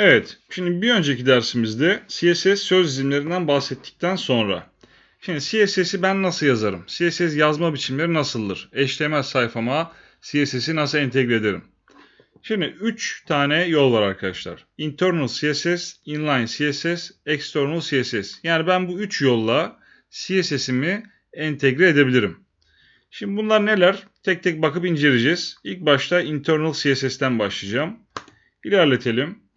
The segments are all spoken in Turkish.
Evet, şimdi bir önceki dersimizde CSS söz dizimlerinden bahsettikten sonra Şimdi CSS'i ben nasıl yazarım? CSS yazma biçimleri nasıldır? HTML sayfama CSS'i nasıl entegre ederim? Şimdi 3 tane yol var arkadaşlar. Internal CSS, Inline CSS, External CSS. Yani ben bu 3 yolla CSS'imi entegre edebilirim. Şimdi bunlar neler? Tek tek bakıp inceleyeceğiz. İlk başta Internal CSS'ten başlayacağım. İlerletelim.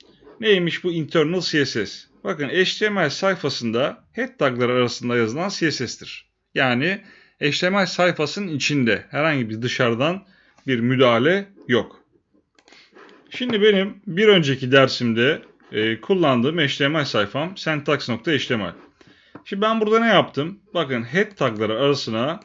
Neymiş bu internal CSS? Bakın HTML sayfasında head taglar arasında yazılan CSS'tir. Yani HTML sayfasının içinde herhangi bir dışarıdan bir müdahale yok. Şimdi benim bir önceki dersimde e, kullandığım HTML sayfam syntax.html. Şimdi ben burada ne yaptım? Bakın head tagları arasına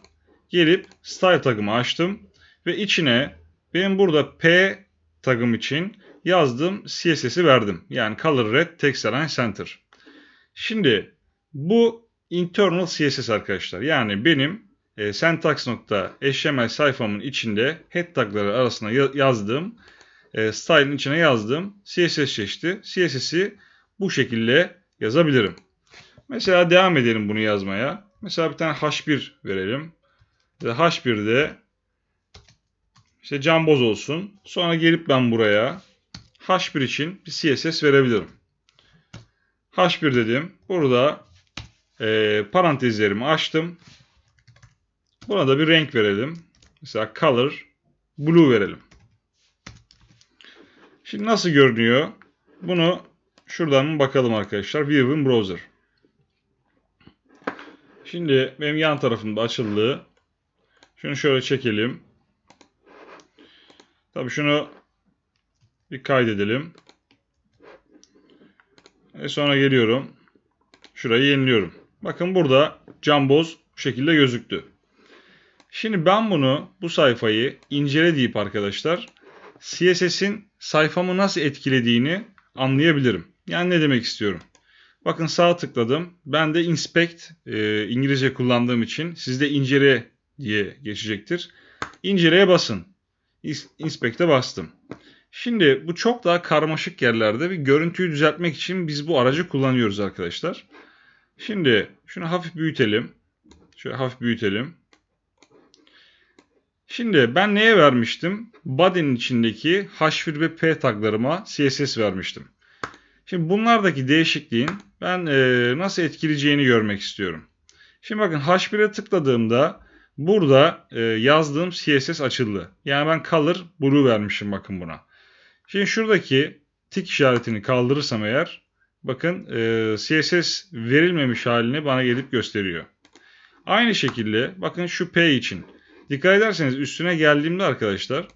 gelip style tagımı açtım ve içine benim burada P tagım için yazdığım CSS'i verdim. Yani color red text align center. Şimdi bu internal CSS arkadaşlar. Yani benim e, syntax.html sayfamın içinde head tagları arasına yazdığım e, style'ın içine yazdığım CSS çeşidi. CSS'i bu şekilde yazabilirim. Mesela devam edelim bunu yazmaya. Mesela bir tane H1 verelim. H1'de işte camboz olsun. Sonra gelip ben buraya H1 için bir CSS verebilirim. H1 dedim. Burada e, parantezlerimi açtım. Buna da bir renk verelim. Mesela color blue verelim. Şimdi nasıl görünüyor? Bunu şuradan bakalım arkadaşlar. View in Browser. Şimdi benim yan tarafımda açıldı. Şunu şöyle çekelim. Tabii şunu bir kaydedelim. Ve sonra geliyorum. Şurayı yeniliyorum. Bakın burada camboz bu şekilde gözüktü. Şimdi ben bunu bu sayfayı incele deyip arkadaşlar CSS'in sayfamı nasıl etkilediğini anlayabilirim. Yani ne demek istiyorum? Bakın sağ tıkladım. Ben de inspect e, İngilizce kullandığım için sizde incele diye geçecektir. İnceleye basın. Inspect'e bastım. Şimdi bu çok daha karmaşık yerlerde bir görüntüyü düzeltmek için biz bu aracı kullanıyoruz arkadaşlar. Şimdi şunu hafif büyütelim. Şöyle hafif büyütelim. Şimdi ben neye vermiştim? Body'nin içindeki H1 ve P taglarıma CSS vermiştim. Şimdi bunlardaki değişikliğin ben nasıl etkileyeceğini görmek istiyorum. Şimdi bakın H1'e tıkladığımda burada e, yazdığım CSS açıldı. Yani ben color blue vermişim bakın buna. Şimdi şuradaki tik işaretini kaldırırsam eğer bakın e, CSS verilmemiş halini bana gelip gösteriyor. Aynı şekilde bakın şu P için. Dikkat ederseniz üstüne geldiğimde arkadaşlar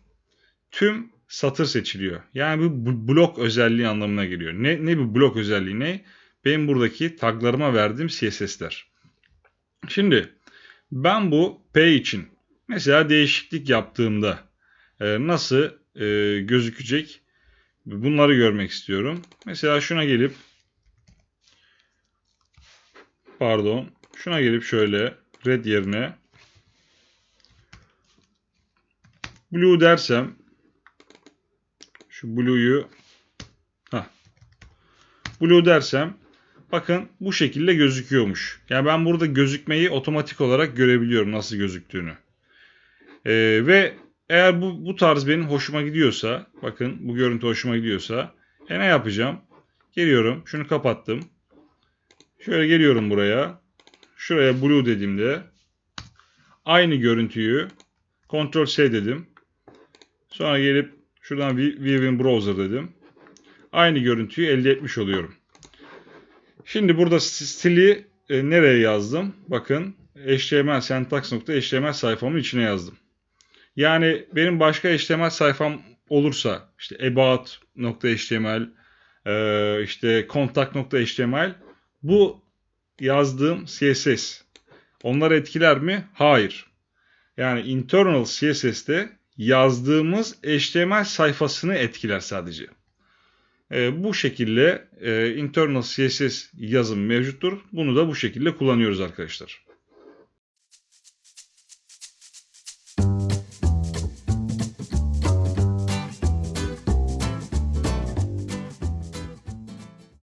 tüm satır seçiliyor. Yani bu blok özelliği anlamına geliyor. Ne, ne bu blok özelliği ne? Benim buradaki taglarıma verdiğim CSS'ler. Şimdi ben bu P için mesela değişiklik yaptığımda e, nasıl e, gözükecek bunları görmek istiyorum. Mesela şuna gelip pardon şuna gelip şöyle red yerine blue dersem şu blue'yu blue dersem bakın bu şekilde gözüküyormuş. Yani ben burada gözükmeyi otomatik olarak görebiliyorum nasıl gözüktüğünü. Ee, ve eğer bu, bu tarz benim hoşuma gidiyorsa, bakın bu görüntü hoşuma gidiyorsa, e ne yapacağım? Geliyorum, şunu kapattım. Şöyle geliyorum buraya. Şuraya blue dediğimde aynı görüntüyü Ctrl C dedim. Sonra gelip şuradan View in Browser dedim. Aynı görüntüyü elde etmiş oluyorum. Şimdi burada stili e, nereye yazdım? Bakın HTML syntax.html sayfamın içine yazdım. Yani benim başka HTML sayfam olursa işte about.html e, işte contact.html bu yazdığım CSS onları etkiler mi? Hayır. Yani internal CSS'te yazdığımız HTML sayfasını etkiler sadece. E, bu şekilde e, internal CSS yazım mevcuttur. Bunu da bu şekilde kullanıyoruz arkadaşlar.